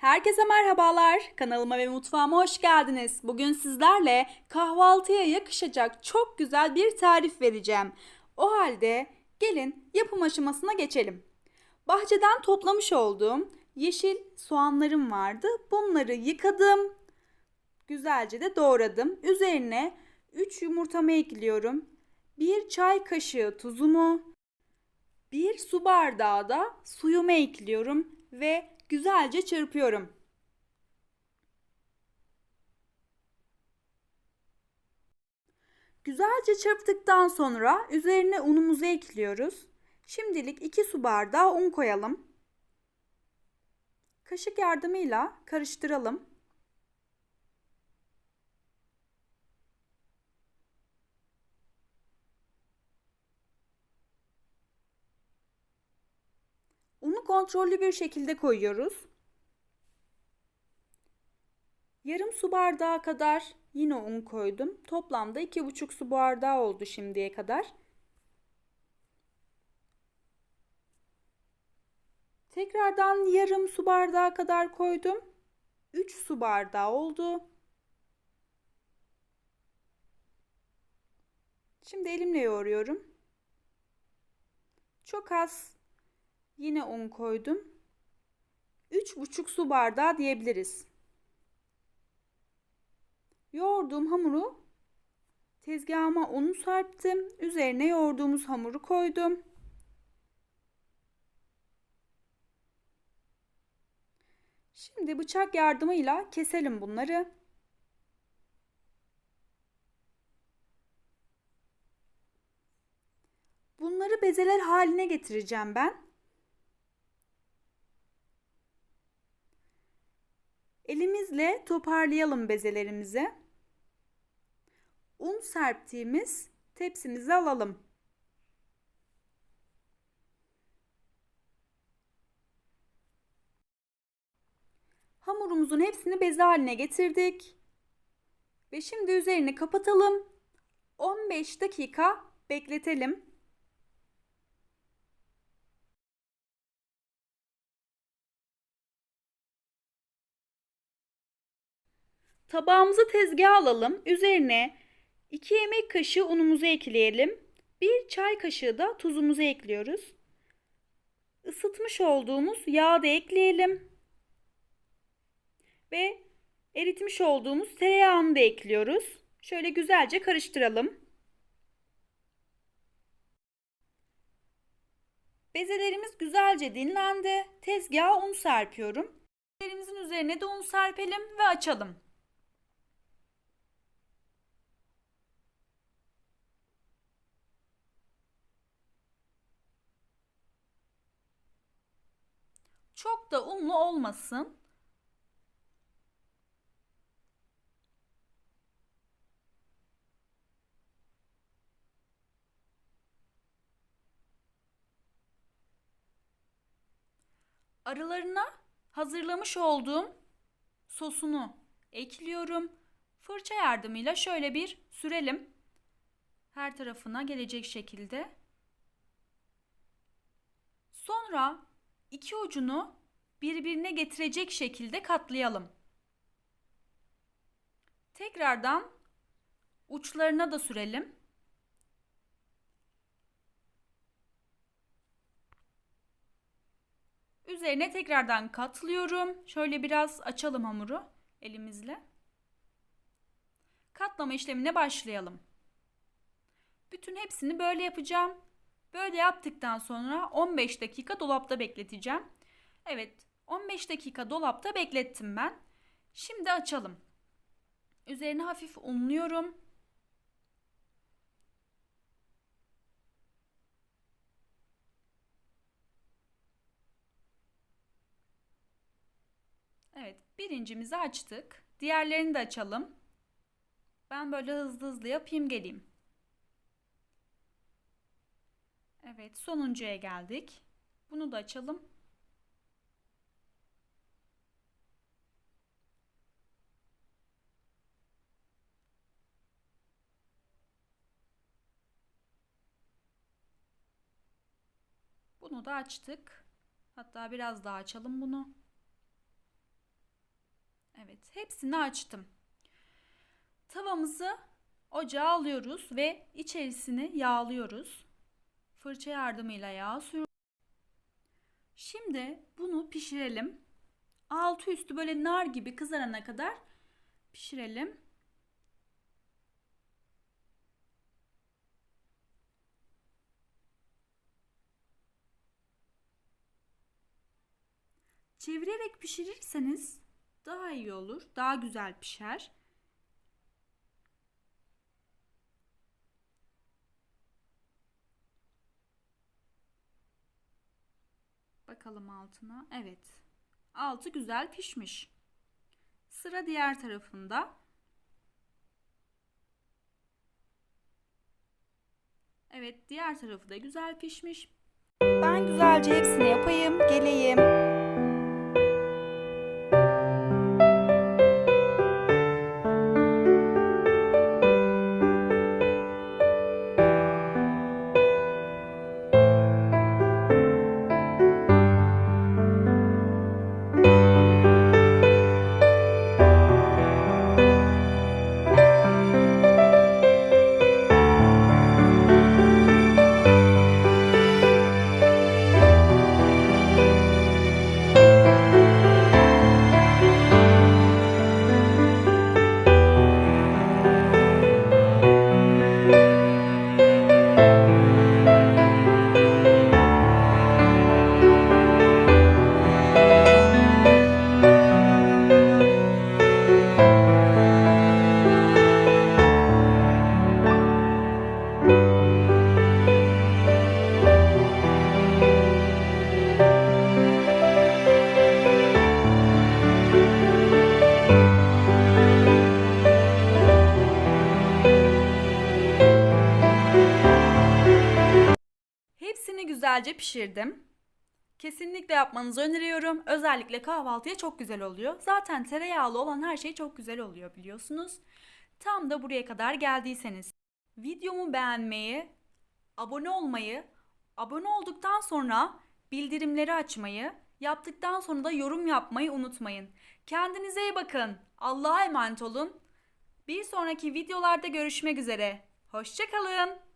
Herkese merhabalar. Kanalıma ve mutfağıma hoş geldiniz. Bugün sizlerle kahvaltıya yakışacak çok güzel bir tarif vereceğim. O halde gelin yapım aşamasına geçelim. Bahçeden toplamış olduğum yeşil soğanlarım vardı. Bunları yıkadım. Güzelce de doğradım. Üzerine 3 yumurtamı ekliyorum. 1 çay kaşığı tuzumu, 1 su bardağı da suyumu ekliyorum ve güzelce çırpıyorum. Güzelce çırptıktan sonra üzerine unumuzu ekliyoruz. Şimdilik 2 su bardağı un koyalım. Kaşık yardımıyla karıştıralım. Unu kontrollü bir şekilde koyuyoruz. Yarım su bardağı kadar yine un koydum. Toplamda 2,5 su bardağı oldu şimdiye kadar. Tekrardan yarım su bardağı kadar koydum. 3 su bardağı oldu. Şimdi elimle yoğuruyorum. Çok az Yine un koydum. 3,5 su bardağı diyebiliriz. Yoğurduğum hamuru tezgahıma unu serptim. Üzerine yoğurduğumuz hamuru koydum. Şimdi bıçak yardımıyla keselim bunları. Bunları bezeler haline getireceğim ben. Elimizle toparlayalım bezelerimizi. Un serptiğimiz tepsimizi alalım. Hamurumuzun hepsini beze haline getirdik. Ve şimdi üzerini kapatalım. 15 dakika bekletelim. Tabağımızı tezgaha alalım. Üzerine 2 yemek kaşığı unumuzu ekleyelim. 1 çay kaşığı da tuzumuzu ekliyoruz. Isıtmış olduğumuz yağı da ekleyelim. Ve eritmiş olduğumuz tereyağını da ekliyoruz. Şöyle güzelce karıştıralım. Bezelerimiz güzelce dinlendi. Tezgaha un serpiyorum. Bezelerimizin üzerine de un serpelim ve açalım. Çok da unlu olmasın. Aralarına hazırlamış olduğum sosunu ekliyorum. Fırça yardımıyla şöyle bir sürelim. Her tarafına gelecek şekilde. Sonra iki ucunu birbirine getirecek şekilde katlayalım. Tekrardan uçlarına da sürelim. Üzerine tekrardan katlıyorum. Şöyle biraz açalım hamuru elimizle. Katlama işlemine başlayalım. Bütün hepsini böyle yapacağım. Böyle yaptıktan sonra 15 dakika dolapta bekleteceğim. Evet 15 dakika dolapta beklettim ben. Şimdi açalım. Üzerine hafif unluyorum. Evet birincimizi açtık. Diğerlerini de açalım. Ben böyle hızlı hızlı yapayım geleyim. Evet sonuncuya geldik. Bunu da açalım. Bunu da açtık. Hatta biraz daha açalım bunu. Evet, hepsini açtım. Tavamızı ocağa alıyoruz ve içerisini yağlıyoruz. Fırça yardımıyla yağ sürüyoruz. Şimdi bunu pişirelim. Altı üstü böyle nar gibi kızarana kadar pişirelim. Çevirerek pişirirseniz daha iyi olur. Daha güzel pişer. Bakalım altına. Evet. Altı güzel pişmiş. Sıra diğer tarafında. Evet, diğer tarafı da güzel pişmiş. Ben güzelce hepsini yapayım, geleyim. Güzelce pişirdim. Kesinlikle yapmanızı öneriyorum. Özellikle kahvaltıya çok güzel oluyor. Zaten tereyağlı olan her şey çok güzel oluyor biliyorsunuz. Tam da buraya kadar geldiyseniz videomu beğenmeyi, abone olmayı, abone olduktan sonra bildirimleri açmayı, yaptıktan sonra da yorum yapmayı unutmayın. Kendinize iyi bakın. Allah'a emanet olun. Bir sonraki videolarda görüşmek üzere. Hoşçakalın.